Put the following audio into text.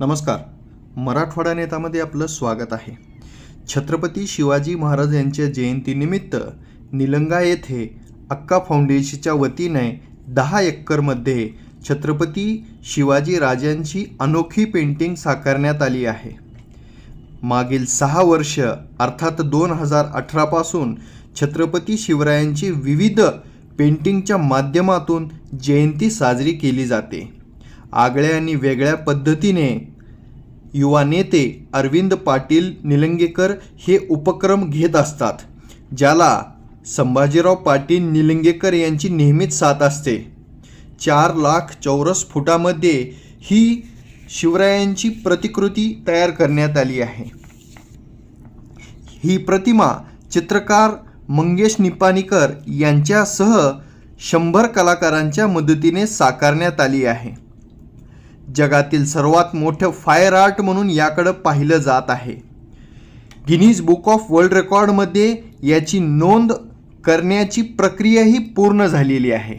नमस्कार. मराठवाडा नेतामध्ये आपलं स्वागत आहे. छत्रपती शिवाजी महाराज यांच्या जयंतीनिमित्त निलंगा येथे अक्का फाउंडेशनच्या वतीने दहा एक्करमध्ये छत्रपती शिवाजी राजांची अनोखी पेंटिंग साकारण्यात आली आहे. मागील सहा वर्ष अर्थात दोन हजार अठरापासून छत्रपती शिवरायांची विविध पेंटिंगच्या माध्यमातून जयंती साजरी केली जाते. आगळ्या आणि वेगळ्या पद्धतीने युवा नेते अरविंद पाटील निलंगेकर हे उपक्रम घेत असतात ज्याला संभाजीराव पाटील निलंगेकर यांची नेहमीच साथ असते. चार लाख चौरस फुटामध्ये ही शिवरायांची प्रतिकृती तयार करण्यात आली आहे. ही प्रतिमा चित्रकार मंगेश निपाणीकर यांच्यासह शंभर कलाकारांच्या मदतीने साकारण्यात आली आहे. जगातील सर्वात मोठं फायर आर्ट म्हणून याकडं पाहिलं जात आहे. गिनीज बुक ऑफ वर्ल्ड रेकॉर्डमध्ये याची नोंद करण्याची प्रक्रियाही पूर्ण झालेली आहे.